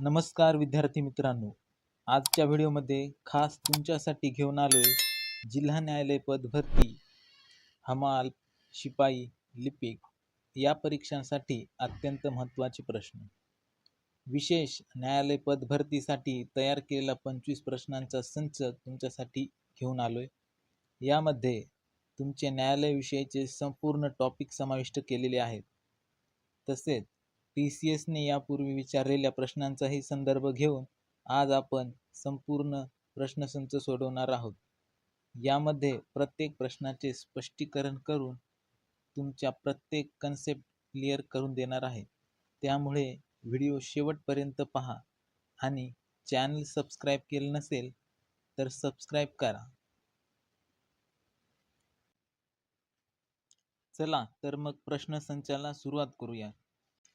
नमस्कार विद्यार्थी मित्रांनो. आजच्या व्हिडिओमध्ये खास तुमच्यासाठी घेऊन आलो आहे जिल्हा न्यायालय पद भरती हमाल शिपाई लिपिक या परीक्षांसाठी अत्यंत महत्त्वाचे प्रश्न. विशेष न्यायालय पद भरतीसाठी तयार केलेला पंचवीस प्रश्नांचा संच तुमच्यासाठी घेऊन आलो आहे यामध्ये तुमचे न्यायालयाविषयीचे संपूर्ण टॉपिक समाविष्ट केलेले आहेत. तसेच टी सी एसने यापूर्वी विचारलेल्या प्रश्नांचाही संदर्भ घेऊन आज आपण संपूर्ण प्रश्नसंच सोडवणार आहोत. यामध्ये प्रत्येक प्रश्नाचे स्पष्टीकरण करून तुमच्या प्रत्येक कन्सेप्ट क्लिअर करून देणार आहे. त्यामुळे व्हिडिओ शेवटपर्यंत पहा आणि चॅनल सबस्क्राईब केलं नसेल तर सबस्क्राईब करा. चला तर मग प्रश्नसंचाला सुरुवात करूया.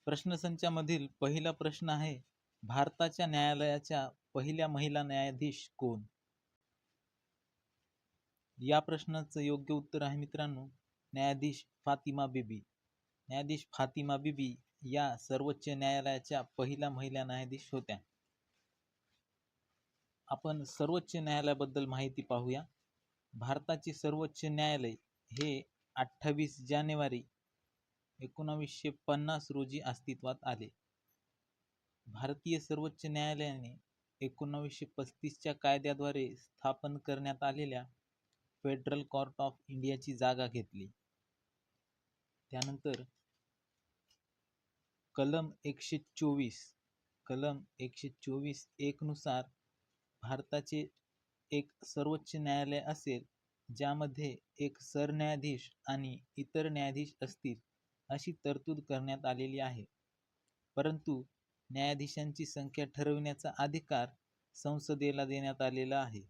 प्रश्नसंचामधील पहिला प्रश्न आहे भारताच्या न्यायालयाच्या पहिल्या महिला न्यायाधीश कोण? या प्रश्नाचं योग्य उत्तर आहे मित्रांनो न्यायाधीश फातिमा बिबी. न्यायाधीश फातिमा बिबी या सर्वोच्च न्यायालयाच्या पहिल्या महिला न्यायाधीश होत्या. आपण सर्वोच्च न्यायालयाबद्दल माहिती पाहूया. भारताचे सर्वोच्च न्यायालय हे अठ्ठावीस जानेवारी एकोणावीसशे पन्नास रोजी अस्तित्वात आले. भारतीय सर्वोच्च न्यायालयाने एकोणावीसशे पस्तीसच्या कायद्याद्वारे स्थापन करण्यात आलेल्या फेडरल कोर्ट ऑफ इंडियाची जागा घेतली. त्यानंतर कलम एकशे चोवीस कलम एकशे चोवीस एकनुसार भारताचे एक सर्वोच्च न्यायालय असेल ज्यामध्ये एक सरन्यायाधीश आणि इतर न्यायाधीश असतील. अशी तरतूद करण्यात आलेली आहे. परंतु न्यायाधीशांची संख्या ठरविण्याचा अधिकार संसदेला देण्यात आलेला आहे.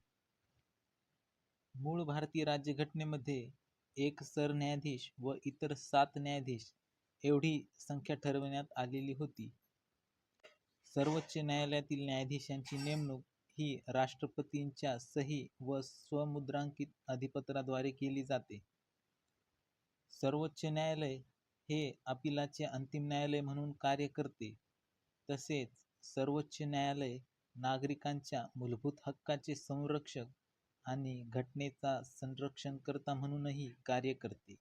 मूळ भारतीय राज्यघटनेमध्ये एक सरन्यायाधीश व इतर सात न्यायाधीश एवढी संख्या ठरविण्यात आलेली होती. सर्वोच्च न्यायालयातील न्यायाधीशांची नेमणूक ही राष्ट्रपतींच्या सही व स्वमुद्रांकित अधिपत्राद्वारे केली जाते. सर्वोच्च न्यायालय हे अपिलाचे अंतिम न्यायालय म्हणून कार्य करते. तसेच सर्वोच्च न्यायालय नागरिकांच्या मूलभूत हक्काचे संरक्षक आणि घटनेचा संरक्षणकर्ता म्हणूनही कार्य करते.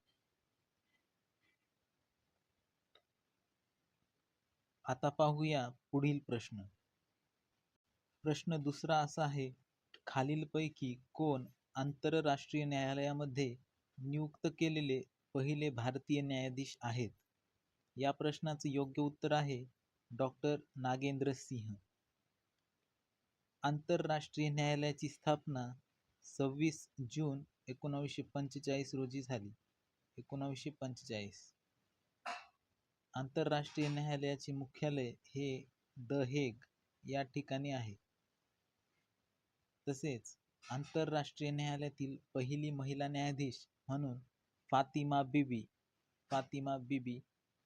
आता पाहूया पुढील प्रश्न. प्रश्न दुसरा असा आहे खालीलपैकी कोण आंतरराष्ट्रीय न्यायालयामध्ये नियुक्त केलेले पहिले भारतीय न्यायाधीश आहेत. या प्रश्नाचं योग्य उत्तर आहे डॉक्टर नागेंद्र सिंह. आंतरराष्ट्रीय न्यायालयाची स्थापना सव्वीस जून एकोणावीसशे पंचेचाळीस रोजी झाली. एकोणावीसशे पंचेचाळीस. आंतरराष्ट्रीय न्यायालयाचे मुख्यालय हे द हेग या ठिकाणी आहे. तसेच आंतरराष्ट्रीय न्यायालयातील पहिली महिला न्यायाधीश म्हणून फातिमा बिबी फातिमा बिबी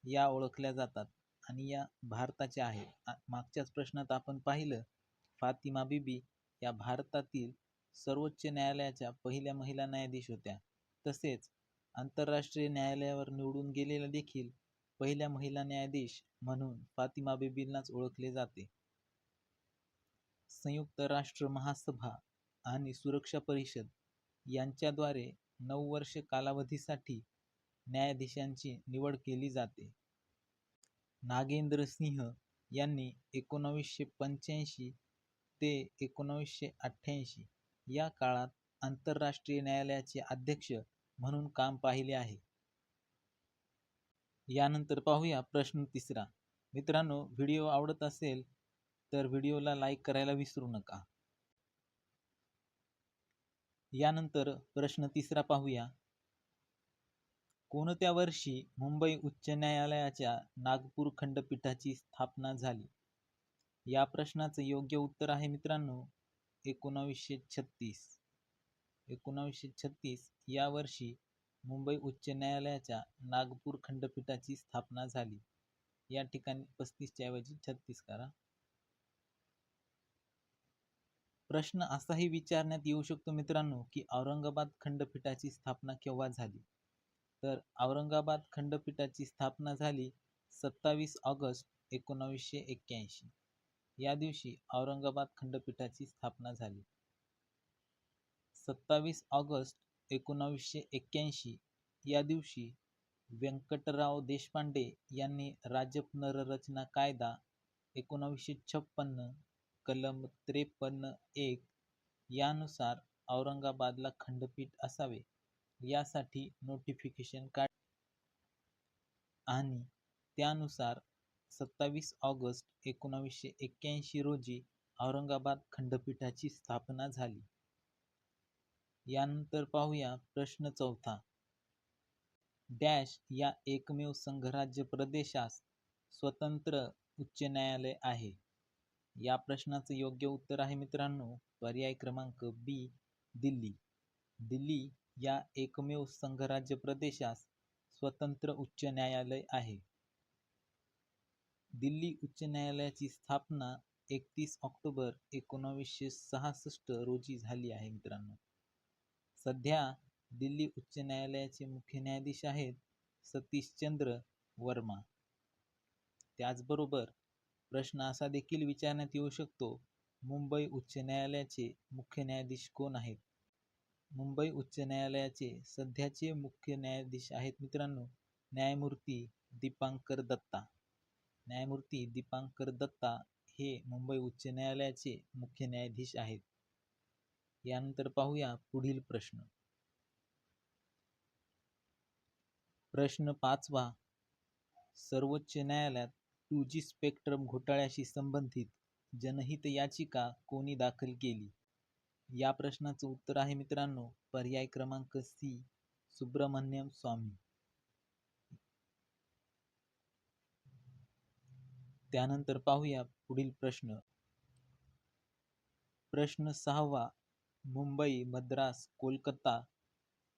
या ओळखल्या जातात आणि या भारताच्या आहेत. मागच्याच प्रश्नात आपण पाहिलं फातिमा बिबी या भारतातील सर्वोच्च न्यायालयाच्या पहिल्या महिला न्यायाधीश होत्या. तसेच आंतरराष्ट्रीय न्यायालयावर निवडून गेलेल्या देखील पहिल्या महिला न्यायाधीश म्हणून फातिमा बिबींनाच ओळखले जाते. संयुक्त राष्ट्र महासभा आणि सुरक्षा परिषद यांच्याद्वारे नऊ वर्ष कालावधीसाठी न्यायाधीशांची निवड केली जाते. नागेंद्र सिंह यांनी एकोणावीसशे पंच्याऐंशी ते एकोणावीसशे अठ्ठ्याऐंशी या काळात आंतरराष्ट्रीय न्यायालयाचे अध्यक्ष म्हणून काम पाहिले आहे. यानंतर पाहूया प्रश्न तिसरा. मित्रांनो व्हिडिओ आवडत असेल तर व्हिडिओला लाईक करायला विसरू नका. यानंतर प्रश्न तिसरा पाहूया. कोणत्या वर्षी मुंबई उच्च न्यायालयाच्या नागपूर खंडपीठाची स्थापना झाली? या प्रश्नाचं योग्य उत्तर आहे मित्रांनो एकोणावीसशे छत्तीस. एकोणावीसशे छत्तीस या वर्षी मुंबई उच्च न्यायालयाच्या नागपूर खंडपीठाची स्थापना झाली. या ठिकाणी पस्तीसच्या ऐवजी छत्तीस करा. प्रश्न असाही विचारण्यात येऊ शकतो मित्रांनो की औरंगाबाद खंडपीठाची स्थापना केव्हा झाली? तर औरंगाबाद खंडपीठाची स्थापना झाली सत्तावीस ऑगस्ट एकोणावीसशे एक्क्याऐंशी. या दिवशी औरंगाबाद खंडपीठाची स्थापना झाली. सत्तावीस ऑगस्ट एकोणावीसशे एक्क्याऐंशी या दिवशी व्यंकटराव देशपांडे यांनी राज्य पुनर्रचना कायदा एकोणावीसशे छप्पन्न कलम त्रेपन्न एक यानुसार औरंगाबादला खंडपीठ असावे यासाठी नोटिफिकेशन काढ आणि त्यानुसार सत्तावीस ऑगस्ट एकोणावीसशे एक्क्याऐंशी रोजी औरंगाबाद खंडपीठाची स्थापना झाली. यानंतर पाहूया प्रश्न चौथा. डॅश या एकमेव संघराज्य प्रदेशास स्वतंत्र उच्च न्यायालय आहे. या प्रश्नाचं योग्य उत्तर आहे मित्रांनो. पर्याय क्रमांक बी दिल्ली. दिल्ली या एकमेव संघराज्य प्रदेशास स्वतंत्र उच्च न्यायालय आहे. दिल्ली उच्च न्यायालयाची स्थापना एकतीस ऑक्टोबर एकोणावीसशे सहासष्ट रोजी झाली आहे मित्रांनो. सध्या दिल्ली उच्च न्यायालयाचे मुख्य न्यायाधीश आहेत सतीश चंद्र वर्मा. त्याचबरोबर प्रश्न असा देखील विचारण्यात येऊ शकतो मुंबई उच्च न्यायालयाचे मुख्य न्यायाधीश कोण आहेत? मुंबई उच्च न्यायालयाचे सध्याचे मुख्य न्यायाधीश आहेत मित्रांनो न्यायमूर्ती दीपांकर दत्ता. न्यायमूर्ती दीपांकर दत्ता हे मुंबई उच्च न्यायालयाचे मुख्य न्यायाधीश आहेत. यानंतर पाहूया पुढील प्रश्न. प्रश्न पाचवा. सर्वोच्च न्यायालयात टू जी स्पेक्ट्रम घोटाळ्याशी संबंधित जनहित याचिका कोणी दाखल केली? या प्रश्नाचं उत्तर आहे मित्रांनो पर्याय क्रमांक सी सुब्रमण्यम स्वामी. त्यानंतर पाहूया पुढील प्रश्न. प्रश्न सहावा मुंबई मद्रास कोलकाता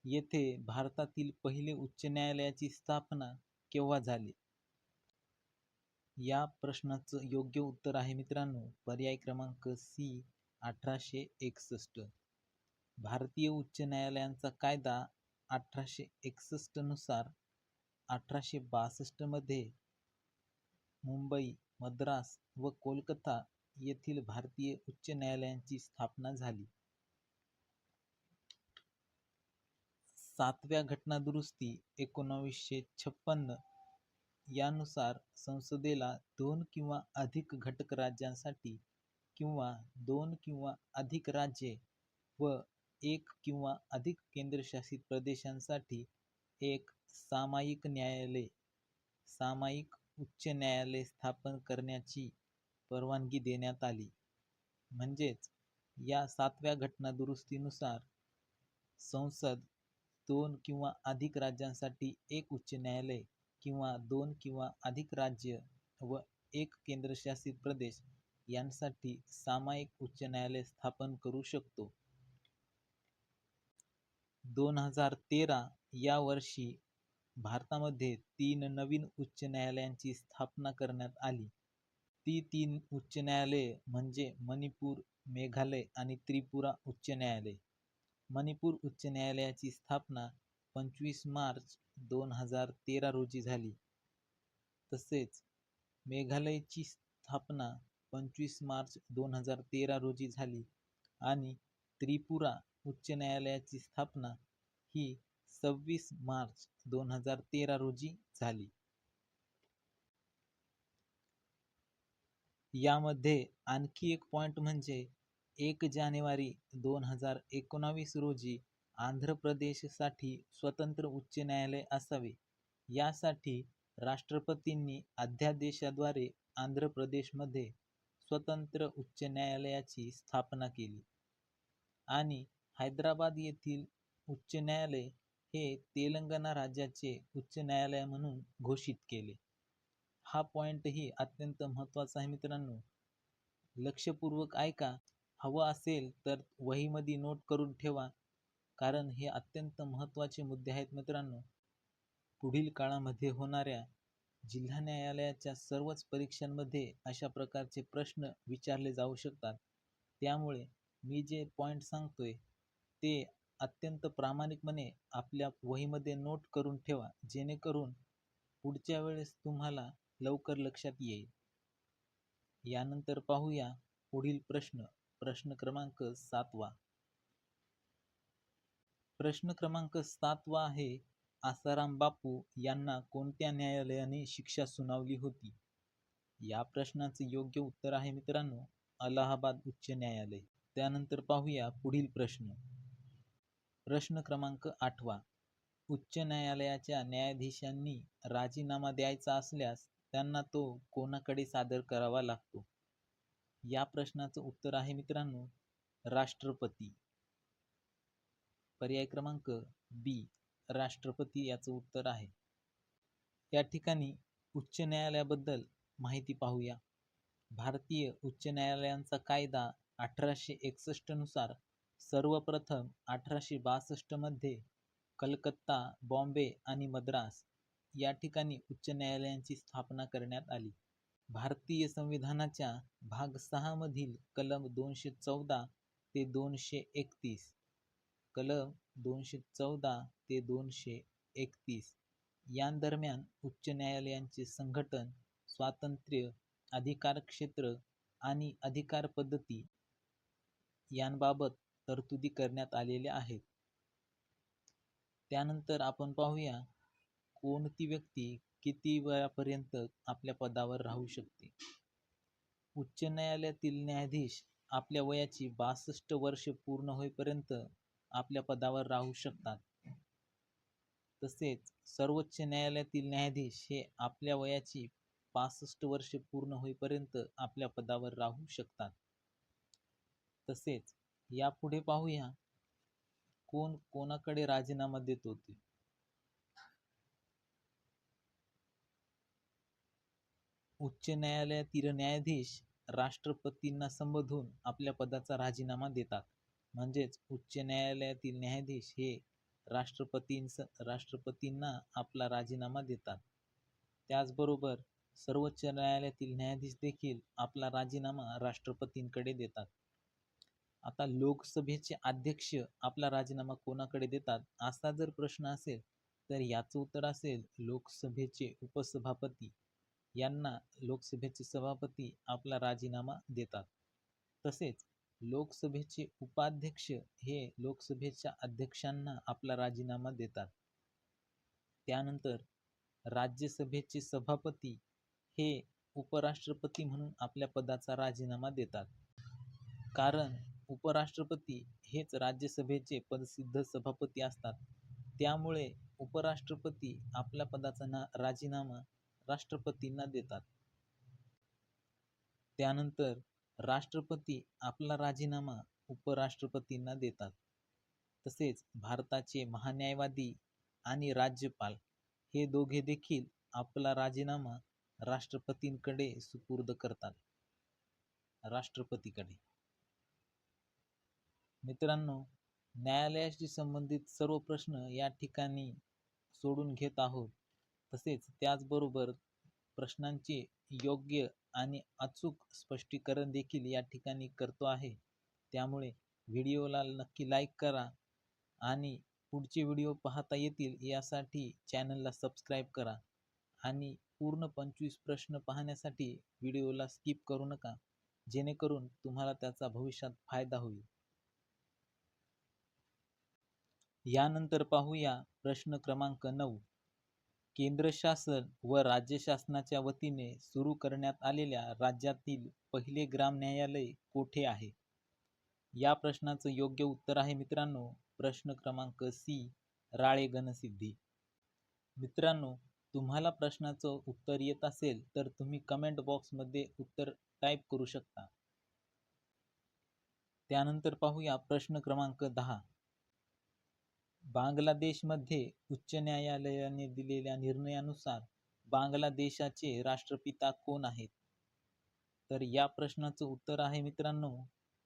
येथे भारतातील पहिले उच्च न्यायालयाची स्थापना केव्हा झाली? या प्रश्नाचं योग्य उत्तर आहे मित्रांनो. पर्याय क्रमांक सी अठराशे एकसष्ट. भारतीय उच्च न्यायालयांचा कायदा अठराशे एकसष्टनुसार अठराशे बासष्टमध्ये मुंबई मद्रास व कोलकाता येथील भारतीय उच्च न्यायालयांची स्थापना झाली. सातव्या घटना दुरुस्ती एकोणावीसशे छप्पन्न यानुसार संसदेला दोन किंवा अधिक घटक राज्यांसाठी किंवा दोन किंवा अधिक राज्ये व एक किंवा अधिक केंद्रशासित प्रदेशांसाठी एक सामायिक न्यायालय सामायिक उच्च न्यायालय स्थापन करण्याची परवानगी देण्यात आली. म्हणजेच या सातव्या घटना दुरुस्तीनुसार संसद दोन किंवा अधिक राज्यांसाठी एक उच्च न्यायालय किंवा दोन किंवा अधिक राज्य व एक केंद्रशासित प्रदेश यांसाठी सामायिक उच्च न्यायालय स्थापन करू शकतो. दोन हजार तेरा या वर्षी भारतामध्ये तीन नवीन उच्च न्यायालयांची स्थापना करण्यात आली. ती तीन उच्च न्यायालये म्हणजे मणिपूर मेघालय आणि त्रिपुरा उच्च न्यायालय. मणिपूर उच्च न्यायालयाची स्थापना पंचवीस मार्च दोन हजार तेरा रोजी झाली. तसेच मेघालयची स्थापना पंचवीस मार्च दोन हजार तेरा रोजी झाली आणि त्रिपुरा उच्च न्यायालयाची स्थापना ही सव्वीस मार्च दोन हजार तेरा रोजी झाली. यामध्ये आणखी एक पॉईंट म्हणजे एक जानेवारी दोन हजार एकोणावीस रोजी आंध्र प्रदेशसाठी स्वतंत्र उच्च न्यायालय असावे. यासाठी राष्ट्रपतींनी अध्यादेशाद्वारे आंध्र प्रदेशमध्ये स्वतंत्र उच्च न्यायालयाची स्थापना केली. आणि हैदराबाद येथील उच्च न्यायालय हे तेलंगणा राज्याचे उच्च न्यायालय म्हणून घोषित केले. हा पॉईंटही अत्यंत महत्त्वाचा आहे मित्रांनो. लक्षपूर्वक ऐका. हवं असेल तर वहीमध्ये नोट करून ठेवा. कारण हे अत्यंत महत्त्वाचे मुद्दे आहेत मित्रांनो. पुढील काळामध्ये होणाऱ्या जिल्हा न्यायालयाच्या सर्वच परीक्षांमध्ये अशा प्रकारचे प्रश्न विचारले जाऊ शकतात. त्यामुळे मी जे पॉईंट सांगतोय ते अत्यंत प्रामाणिकपणे आपल्या वहीमध्ये नोट करून ठेवा जेणेकरून पुढच्या वेळेस तुम्हाला लवकर लक्षात येईल. यानंतर पाहूया पुढील प्रश्न. प्रश्न क्रमांक सातवा. प्रश्न क्रमांक सातवा आहे. आसाराम बापू यांना कोणत्या न्यायालयाने शिक्षा सुनावली होती? या प्रश्नाचे योग्य उत्तर आहे मित्रांनो अलाहाबाद उच्च न्यायालय. त्यानंतर पाहूया पुढील प्रश्न. प्रश्न क्रमांक आठवा उच्च न्यायालयाच्या न्यायाधीशांनी राजीनामा द्यायचा असल्यास त्यांना तो कोणाकडे सादर करावा लागतो? या प्रश्नाचं उत्तर आहे मित्रांनो राष्ट्रपती. पर्याय क्रमांक बी राष्ट्रपती याचं उत्तर आहे. या ठिकाणी उच्च न्यायालयाबद्दल माहिती पाहूया. भारतीय उच्च न्यायालयांचा कायदा अठराशे एकसष्टनुसार सर्वप्रथम अठराशे बासष्टमध्ये कलकत्ता बॉम्बे आणि मद्रास या ठिकाणी उच्च न्यायालयांची स्थापना करण्यात आली. भारतीय संविधानाच्या भाग सहा मधील कलम दोनशे चौदा ते दोनशे एकतीस कलम दोनशे चौदा ते दोनशे एकतीस यांदरम्यान उच्च न्यायालयांचे संघटन स्वातंत्र्य अधिकार क्षेत्र आणि अधिकार पद्धती यांबाबत तरतुदी करण्यात आलेल्या आहेत. त्यानंतर आपण पाहूया कोणती व्यक्ती किती वयापर्यंत आपल्या पदावर राहू शकते. उच्च न्यायालयातील न्यायाधीश आपल्या वयाची बासष्ट वर्ष पूर्ण होईपर्यंत आपल्या पदावर राहू शकतात. तसेच सर्वोच्च न्यायालयातील न्यायाधीश हे आपल्या वयाची पासष्ट वर्षे पूर्ण होईपर्यंत आपल्या पदावर राहू शकतात. तसेच यापुढे पाहूया कोण कोणाकडे राजीनामा देत होते. उच्च न्यायालयातील न्यायाधीश राष्ट्रपतींना संबोधून आपल्या पदाचा राजीनामा देतात. म्हणजेच उच्च न्यायालयातील न्यायाधीश हे राष्ट्रपतींस राष्ट्रपतींना आपला राजीनामा देतात. त्याचबरोबर सर्वोच्च न्यायालयातील न्यायाधीश देखील आपला राजीनामा राष्ट्रपतींकडे देतात. आता लोकसभेचे अध्यक्ष आपला राजीनामा कोणाकडे देतात असा जर प्रश्न असेल तर याचं उत्तर असेल लोकसभेचे उपसभापती. यांना लोकसभेचे सभापती आपला राजीनामा देतात. तसेच लोकसभेचे उपाध्यक्ष हे लोकसभेच्या अध्यक्षांना आपला राजीनामा देतात. त्यानंतर राज्यसभेचे सभापती हे उपराष्ट्रपती म्हणून आपल्या पदाचा राजीनामा देतात. कारण उपराष्ट्रपती हेच राज्यसभेचे पदसिद्ध सभापती असतात. त्यामुळे उपराष्ट्रपती आपल्या पदाचा ना राजीनामा राष्ट्रपतींना देतात. त्यानंतर राष्ट्रपती आपला राजीनामा उपराष्ट्रपतींना देतात. तसेच भारताचे महान्यायवादी आणि राज्यपाल हे दोघे देखील आपला राजीनामा राष्ट्रपतींकडे सुपूर्द करतात. राष्ट्रपतीकडे. मित्रांनो न्यायालयाशी संबंधित सर्व प्रश्न या ठिकाणी सोडून घेत आहोत. तसेच त्याचबरोबर प्रश्नांचे योग्य आणि अचूक स्पष्टीकरण देखील या ठिकाणी करतो आहे. त्यामुळे व्हिडिओला नक्की लाईक करा आणि पुढचे व्हिडिओ पाहता येतील यासाठी चॅनलला सबस्क्राईब करा आणि पूर्ण पंचवीस प्रश्न पाहण्यासाठी व्हिडिओला स्किप करू नका जेणेकरून तुम्हाला त्याचा भविष्यात फायदा होईल. यानंतर पाहूया प्रश्न क्रमांक नऊ. केंद्र शासन व राज्य शासनाच्या वतीने सुरू करण्यात आलेल्या राज्यातील पहिले ग्राम न्यायालय कोठे आहे? या प्रश्नाचं योग्य उत्तर आहे मित्रांनो प्रश्न क्रमांक सी राळे गणसिद्धी मित्रांनो तुम्हाला प्रश्नाचं उत्तर येत असेल तर तुम्ही कमेंट बॉक्समध्ये उत्तर टाईप करू शकता. त्यानंतर पाहूया प्रश्न क्रमांक दहा. बांगलादेशमध्ये उच्च न्यायालयाने दिलेल्या निर्णयानुसार बांगलादेशाचे राष्ट्रपिता कोण आहेत? तर या प्रश्नाचं उत्तर आहे मित्रांनो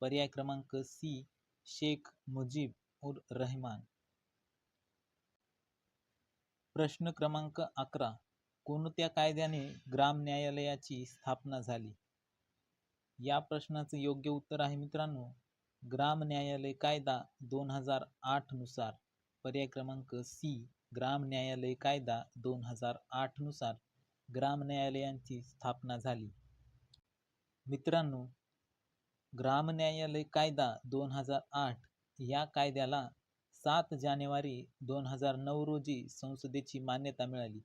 पर्याय क्रमांक सी शेख मुजीब उर रहमान. प्रश्न क्रमांक अकरा कोणत्या कायद्याने ग्राम न्यायालयाची स्थापना झाली? या प्रश्नाचं योग्य उत्तर आहे मित्रांनो ग्राम न्यायालय कायदा दोन हजार आठनुसार. पर्याय क्रमांक सी ग्राम न्यायालय कायदा दोन हजार आठनुसार ग्राम न्यायालयांची स्थापना झाली. मित्रांनो ग्राम न्यायालय कायदा दोन हजार आठ या कायद्याला सात जानेवारी दोन हजार नऊ रोजी संसदेची मान्यता मिळाली.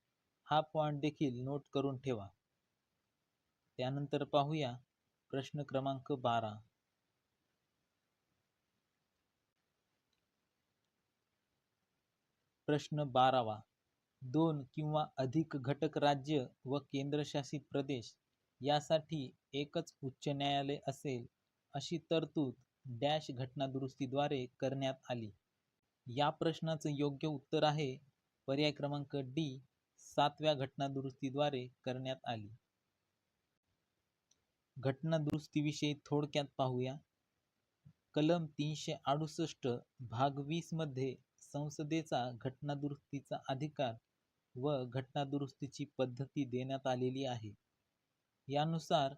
हा पॉईंट देखील नोट करून ठेवा. त्यानंतर पाहूया प्रश्न क्रमांक बारा. प्रश्न बारावा. दोन किंवा अधिक घटक राज्य व केंद्रशासित प्रदेश यासाठी एकच उच्च न्यायालय असेल अशी तरतूद डॅश घटनादुरुस्तीद्वारे करण्यात आली. या प्रश्नाचं योग्य उत्तर आहे पर्याय क्रमांक डी सातव्या घटनादुरुस्तीद्वारे करण्यात आली. घटनादुरुस्तीविषयी थोडक्यात पाहूया. कलम तीनशे अडुसष्ट भाग वीसमध्ये संसदेचा घटनादुरुस्तीचा अधिकार व घटनादुरुस्तीची पद्धती देण्यात आलेली आहे. यानुसार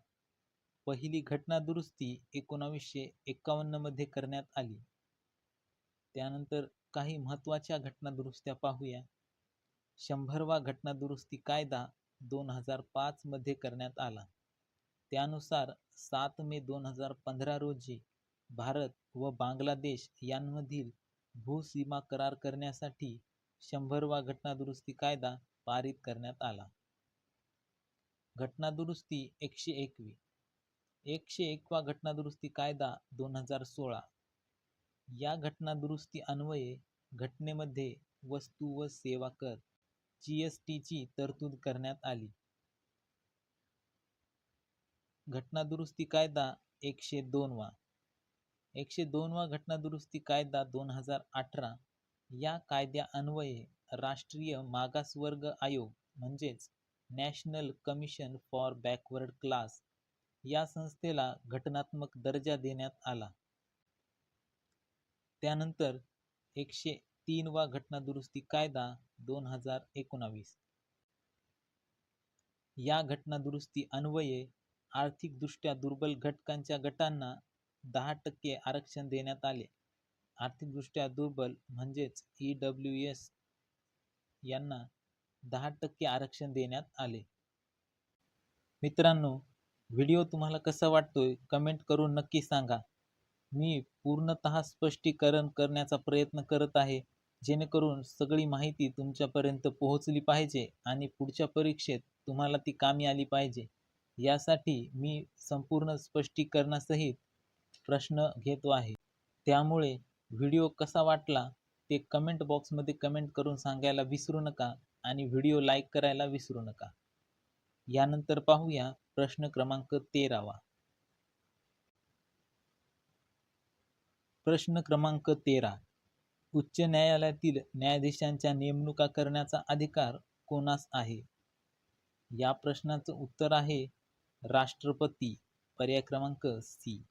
पहिली घटनादुरुस्ती एकोणावीसशे एक्कावन्नमध्ये करण्यात आली. त्यानंतर काही महत्त्वाच्या घटनादुरुस्त्या पाहूया. शंभरवा घटनादुरुस्ती कायदा दोन हजार पाचमध्ये करण्यात आला. त्यानुसार सात मे दोन हजार पंधरा रोजी भारत व बांगलादेश यांमधील भूसीमा करार करण्यासाठी शंभरवा घटनादुरुस्ती कायदा पारित करण्यात आला. घटनादुरुस्ती एकशे एकवी. एकशे एकवा घटनादुरुस्ती कायदा दोन हजार सोळा. या घटनादुरुस्ती अन्वये घटनेमध्ये वस्तू व सेवा कर जी एस टीची तरतूद करण्यात आली. घटनादुरुस्ती कायदा एकशे दोनवा एकशे दोनवा घटनादुरुस्ती कायदा दोन हजार अठरा या कायद्या अन्वये राष्ट्रीय मागासवर्ग आयोग म्हणजेच national commission for backward class या संस्थेला घटनात्मक दर्जा देण्यात आला. त्यानंतर एकशे तीनवा घटनादुरुस्ती कायदा दोन हजार एकोणावीस. या घटनादुरुस्ती अन्वये आर्थिकदृष्ट्या दुर्बल घटकांच्या गटांना दहा टक्के आरक्षण देण्यात आले. आर्थिकदृष्ट्या दुर्बल म्हणजेच ई डब्ल्यू एस यांना दहा टक्के आरक्षण देण्यात आले. मित्रांनो व्हिडिओ तुम्हाला कसा वाटतोय? कमेंट करून नक्की सांगा. मी पूर्णतः स्पष्टीकरण करण्याचा प्रयत्न करत आहे जेणेकरून सगळी माहिती तुमच्यापर्यंत पोहोचली पाहिजे आणि पुढच्या परीक्षेत तुम्हाला ती कामी आली पाहिजे. यासाठी मी संपूर्ण स्पष्टीकरणासहित प्रश्न घेतो आहे. त्यामुळे व्हिडिओ कसा वाटला ते कमेंट बॉक्समध्ये कमेंट करून सांगायला विसरू नका आणि व्हिडिओ लाईक करायला विसरू नका. यानंतर पाहूया प्रश्न क्रमांक तेरावा. प्रश्न क्रमांक तेरा. उच्च न्यायालयातील न्यायाधीशांच्या नेमणुका करण्याचा अधिकार कोणास आहे? या प्रश्नाचं उत्तर आहे राष्ट्रपती. पर्याय क्रमांक सी.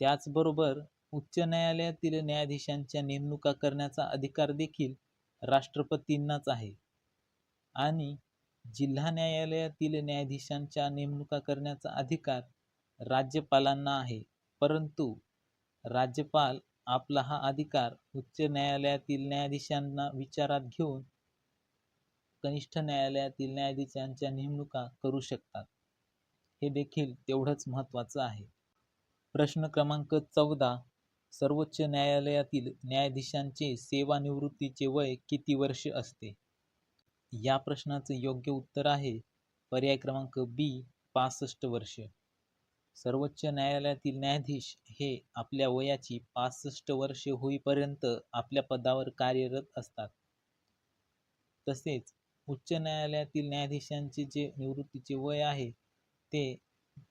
त्याचबरोबर उच्च न्यायालयातील न्यायाधीशांच्या नेमणुका करण्याचा अधिकार देखील राष्ट्रपतींनाच आहे. आणि जिल्हा न्यायालयातील न्यायाधीशांच्या नेमणुका करण्याचा अधिकार राज्यपालांना आहे. परंतु राज्यपाल आपला हा अधिकार उच्च न्यायालयातील न्यायाधीशांना विचारात घेऊन कनिष्ठ न्यायालयातील न्यायाधीशांच्या नेमणुका करू शकतात. हे देखील तेवढंच महत्त्वाचं आहे. प्रश्न क्रमांक चौदा सर्वोच्च न्यायालयातील न्यायाधीशांचे सेवानिवृत्तीचे वय किती वर्ष असते? या प्रश्नाचं योग्य उत्तर आहे पर्याय क्रमांक बी पासष्ट वर्ष. सर्वोच्च न्यायालयातील न्यायाधीश हे आपल्या वयाची पासष्ट वर्षे होईपर्यंत आपल्या पदावर कार्यरत असतात. तसेच उच्च न्यायालयातील न्यायाधीशांचे जे निवृत्तीचे वय आहे ते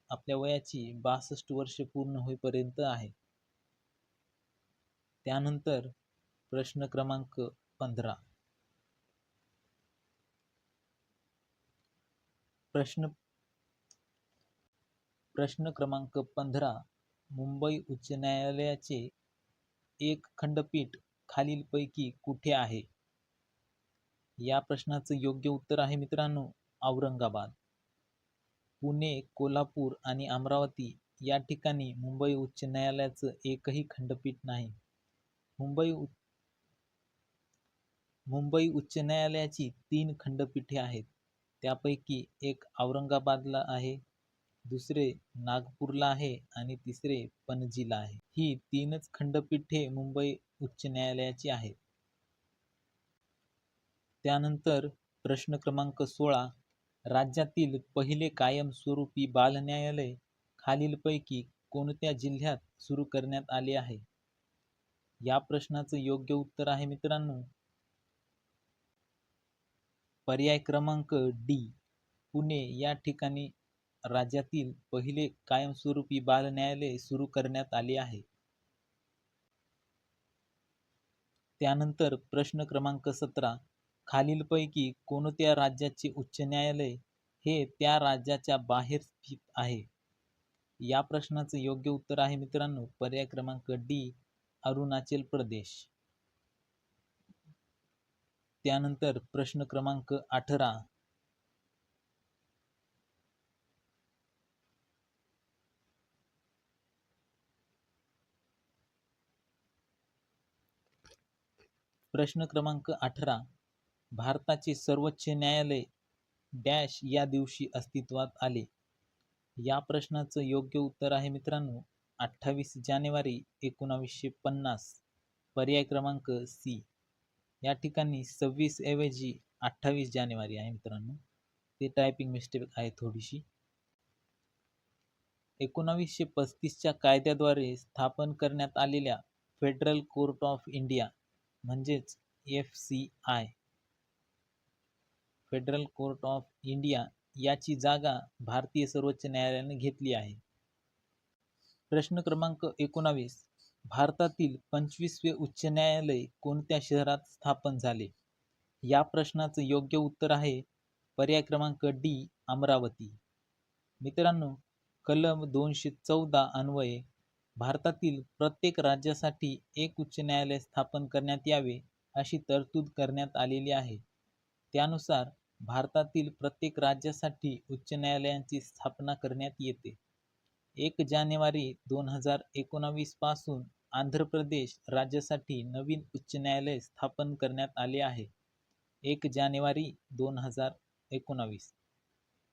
आपल्या वयाची बासष्ट वर्ष पूर्ण होईपर्यंत आहे. त्यानंतर प्रश्न क्रमांक पंधरा. प्रश्न प्रश्न क्रमांक पंधरा मुंबई उच्च न्यायालयाचे एक खंडपीठ खालीलपैकी कुठे आहे? या प्रश्नाचं योग्य उत्तर आहे मित्रांनो औरंगाबाद. पुणे कोल्हापूर आणि अमरावती या ठिकाणी मुंबई उच्च न्यायालयाचं एकही खंडपीठ नाही. मुंबई मुंबई उच्च न्यायालयाची तीन खंडपीठे आहेत. त्यापैकी एक औरंगाबादला आहे दुसरे नागपूरला आहे आणि तिसरे पणजीला आहे. ही तीनच खंडपीठे मुंबई उच्च न्यायालयाची आहेत. त्यानंतर प्रश्न क्रमांक सोळा राज्यातील पहिले कायमस्वरूपी बाल न्यायालय खालीलपैकी कोणत्या जिल्ह्यात सुरू करण्यात आले आहे? या प्रश्नाचं योग्य उत्तर आहे मित्रांनो. पर्याय क्रमांक डी पुणे. या ठिकाणी राज्यातील पहिले कायमस्वरूपी बाल न्यायालय सुरू करण्यात आले आहे. त्यानंतर प्रश्न क्रमांक सतरा खालीलपैकी कोणत्या राज्याचे उच्च न्यायालय हे त्या राज्याच्या बाहेर स्थित आहे? या प्रश्नाचं योग्य उत्तर आहे मित्रांनो पर्याय क्रमांक डी अरुणाचल प्रदेश. त्यानंतर प्रश्न क्रमांक अठरा. प्रश्न क्रमांक अठरा. भारताचे सर्वोच्च न्यायालय डॅश या दिवशी अस्तित्वात आले. या प्रश्नाचं योग्य उत्तर आहे मित्रांनो अठ्ठावीस जानेवारी एकोणावीसशे पन्नास पर्याय क्रमांक सी. या ठिकाणी सव्वीस ऐवजी अठ्ठावीस जानेवारी आहे मित्रांनो. ते टायपिंग मिस्टेक आहे थोडीशी. एकोणावीसशे पस्तीसच्या कायद्याद्वारे स्थापन करण्यात आलेल्या फेडरल कोर्ट ऑफ इंडिया म्हणजेच F C I federal court of India याची जागा भारतीय सर्वोच्च न्यायालयाने घेतली आहे. प्रश्न क्रमांक एकोणावीस. भारतातील पंचवीसवे उच्च न्यायालय कोणत्या शहरात स्थापन झाले? या प्रश्नाचं योग्य उत्तर आहे पर्याय क्रमांक डी अमरावती. मित्रांनो कलम दोनशे चौदा अन्वये भारतातील प्रत्येक राज्यासाठी एक उच्च न्यायालय स्थापन करण्यात यावे अशी तरतूद करण्यात आलेली आहे. त्यानुसार भारतातील प्रत्येक राज्यासाठी उच्च न्यायालयांची स्थापना करण्यात येते. एक जानेवारी दोन हजार एकोणावीसपासून आंध्र प्रदेश राज्यासाठी नवीन उच्च न्यायालय स्थापन करण्यात आले आहे. एक जानेवारी दोन हजार एकोणावीस.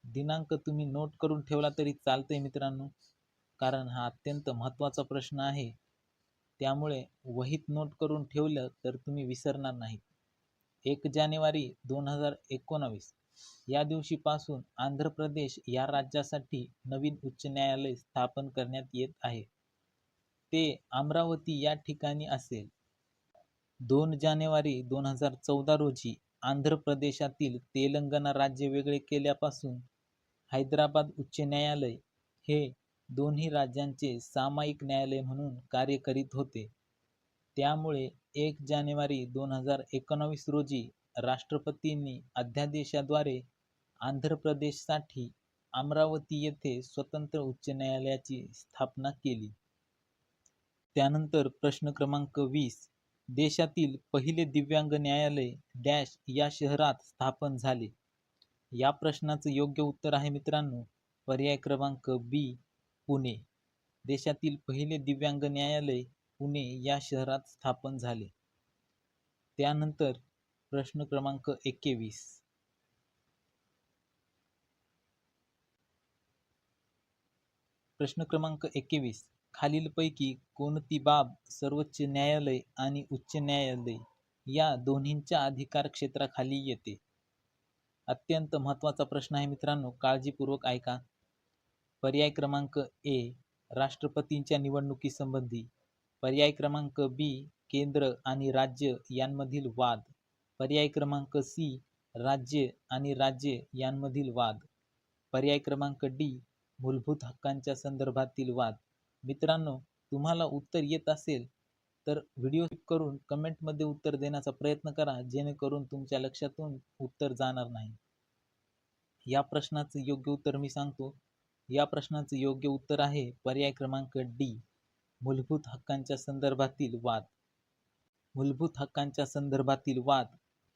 दिनांक तुम्ही नोट करून ठेवला तरी चालतंय मित्रांनो कारण हा अत्यंत महत्त्वाचा प्रश्न आहे. त्यामुळे वहीत नोट करून ठेवलं तर तुम्ही विसरणार नाहीत. एक जानेवारी दोन हजार एकोणावीस. या दिवशीपासून आंध्र प्रदेश या राज्यासाठी नवीन उच्च न्यायालय स्थापन करण्यात येत आहे. ते अमरावती या ठिकाणी असेल. दोन जानेवारी दोन हजार चौदा रोजी आंध्र प्रदेशातील तेलंगणा राज्य वेगळे केल्यापासून हैदराबाद उच्च न्यायालय हे दोन्ही राज्यांचे सामायिक न्यायालय म्हणून कार्य करीत होते. त्यामुळे एक जानेवारी दोन हजार एकोणावीस रोजी राष्ट्रपतींनी अध्यादेशाद्वारे आंध्र प्रदेशसाठी अमरावती येथे स्वतंत्र उच्च न्यायालयाची स्थापना केली. त्यानंतर प्रश्न क्रमांक वीस देशातील पहिले दिव्यांग न्यायालय डॅश या शहरात स्थापन झाले. या प्रश्नाचं योग्य उत्तर आहे मित्रांनो पर्याय क्रमांक बी पुणे. देशातील पहिले दिव्यांग न्यायालय पुणे या शहरात स्थापन झाले. त्यानंतर प्रश्न क्रमांक एकवीस. प्रश्न क्रमांक एकवीस. खालीलपैकी कोणती बाब सर्वोच्च न्यायालय आणि उच्च न्यायालय या दोन्हींच्या अधिकार क्षेत्राखाली येते? अत्यंत महत्त्वाचा प्रश्न आहे मित्रांनो काळजीपूर्वक ऐका. पर्याय क्रमांक ए. राष्ट्रपतींच्या निवडणुकीसंबंधी पर्याय क्रमांक बी केंद्र आणि राज्य यांमधील वाद. पर्याय क्रमांक सी राज्य आणि राज्य यांमधील वाद. पर्याय क्रमांक डी मूलभूत हक्कांच्या संदर्भातील वाद. मित्रांनो तुम्हाला उत्तर येत असेल तर व्हिडिओ करून कमेंटमध्ये उत्तर देण्याचा प्रयत्न करा जेणेकरून तुमच्या लक्षातून उत्तर जाणार नाही. या प्रश्नाचं योग्य उत्तर मी सांगतो. या प्रश्नाचं योग्य उत्तर आहे पर्याय क्रमांक डी मूलभूत हक्कांच्या संदर्भातील वाद. मूलभूत हक्कांच्या संदर्भातील वाद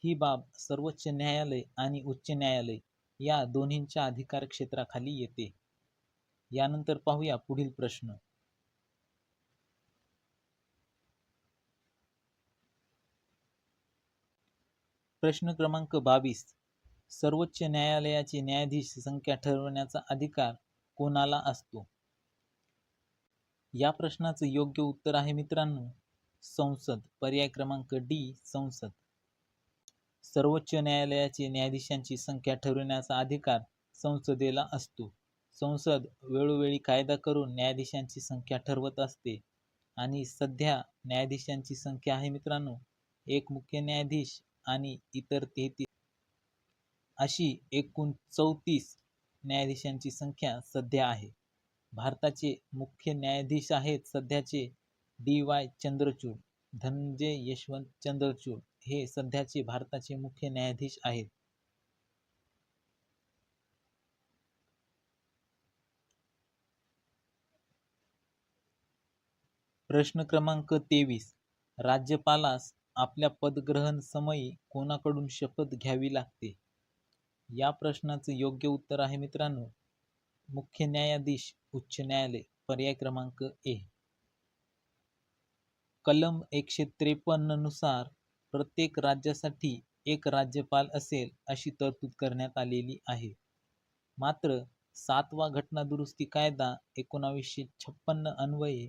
ही बाब सर्वोच्च न्यायालय आणि उच्च न्यायालय या दोन्हींच्या अधिकार क्षेत्राखाली येते. यानंतर पाहूया पुढील प्रश्न. प्रश्न क्रमांक बावीस. सर्वोच्च न्यायालयाचे न्यायाधीश संख्या ठरवण्याचा अधिकार कोणाला असतो? या प्रश्नाचं योग्य उत्तर आहे मित्रांनो संसद पर्याय क्रमांक डी संसद. सर्वोच्च न्यायालयाचे न्यायाधीशांची संख्या ठरविण्याचा अधिकार संसदेला असतो. संसद वेळोवेळी कायदा करून न्यायाधीशांची संख्या ठरवत असते. आणि सध्या न्यायाधीशांची संख्या आहे मित्रांनो एक मुख्य न्यायाधीश आणि इतर तेहतीस. अशी एकूण चौतीस न्यायाधीशांची संख्या सध्या आहे. भारताचे मुख्य न्यायाधीश आहेत सध्याचे डी वाय चंद्रचूड धनंजय यशवंत चंद्रचूड हे सध्याचे भारताचे मुख्य न्यायाधीश आहेत. प्रश्न क्रमांक तेवीस. राज्यपालास आपल्या पदग्रहण समयी कोणाकडून शपथ घ्यावी लागते? या प्रश्नाचं योग्य उत्तर आहे मित्रांनो मुख्य न्यायाधीश उच्च न्यायालय पर्याय क्रमांक ए. कलम एकशे त्रेपन्ननुसार प्रत्येक राज्यासाठी एक राज्यपाल असेल अशी तरतूद करण्यात आलेली आहे. मात्र सातवा घटना दुरुस्ती कायदा एकोणावीसशे छप्पन्न अन्वये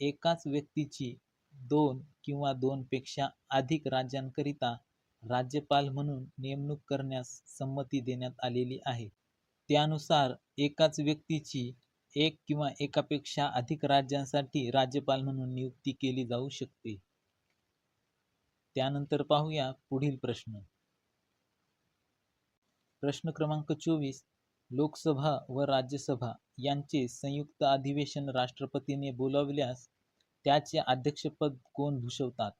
एकाच व्यक्तीची दोन किंवा दोनपेक्षा अधिक राज्यांकरिता राज्यपाल म्हणून नेमणूक करण्यास संमती देण्यात आलेली आहे. त्यानुसार एकाच व्यक्तीची एक किंवा एकापेक्षा अधिक राज्यांसाठी राज्यपाल म्हणून नियुक्ती केली जाऊ शकते. त्यानंतर पाहूया पुढील प्रश्न. प्रश्न क्रमांक चोवीस लोकसभा व राज्यसभा यांचे संयुक्त अधिवेशन राष्ट्रपतीने बोलावल्यास त्याचे अध्यक्षपद कोण भूषवतात?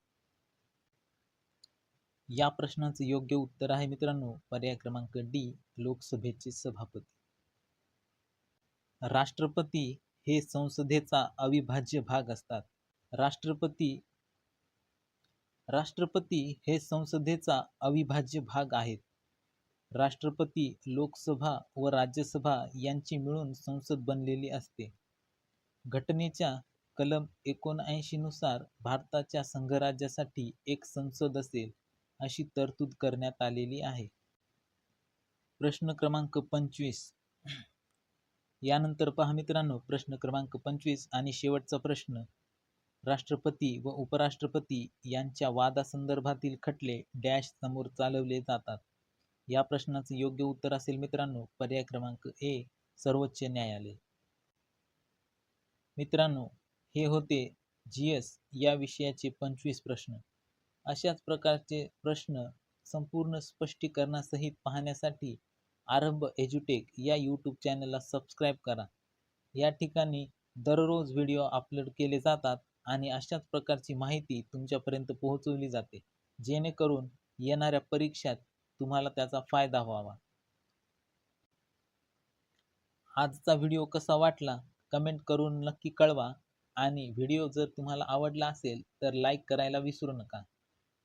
या प्रश्नाचं योग्य उत्तर आहे मित्रांनो. पर्याय क्रमांक डी लोकसभेचे सभापती. राष्ट्रपती हे संसदेचा अविभाज्य भाग असतात. राष्ट्रपती राष्ट्रपती हे संसदेचा अविभाज्य भाग आहेत. राष्ट्रपती लोकसभा व राज्यसभा यांची मिळून संसद बनलेली असते. घटनेच्या कलम एकोणऐंशी नुसार भारताच्या संघराज्यासाठी एक संसद असेल. अशी तरतूद करण्यात आलेली आहे. प्रश्न क्रमांक पंचवीस. यानंतर पहा मित्रांनो प्रश्न क्रमांक पंचवीस आणि शेवटचा प्रश्न. राष्ट्रपती व उपराष्ट्रपती यांच्या वादासंदर्भातील खटले डॅश समोर चालवले जातात. या प्रश्नाचे योग्य उत्तर असेल मित्रांनो पर्याय क्रमांक ए सर्वोच्च न्यायालय. मित्रांनो हे होते जी एस या विषयाचे पंचवीस प्रश्न. अशाच प्रकारचे प्रश्न संपूर्ण स्पष्टीकरणासहित पाहण्यासाठी आरंभ एज्युटेक या यूट्यूब चॅनलला सबस्क्राईब करा. या ठिकाणी दररोज व्हिडिओ अपलोड केले जातात आणि अशाच प्रकारची माहिती तुमच्यापर्यंत पोहोचवली जाते. जेणेकरून येणाऱ्या परीक्षात तुम्हाला त्याचा फायदा व्हावा. आजचा व्हिडिओ कसा वाटला? कमेंट करून नक्की कळवा आणि व्हिडिओ जर तुम्हाला आवडला असेल तर लाईक करायला विसरू नका.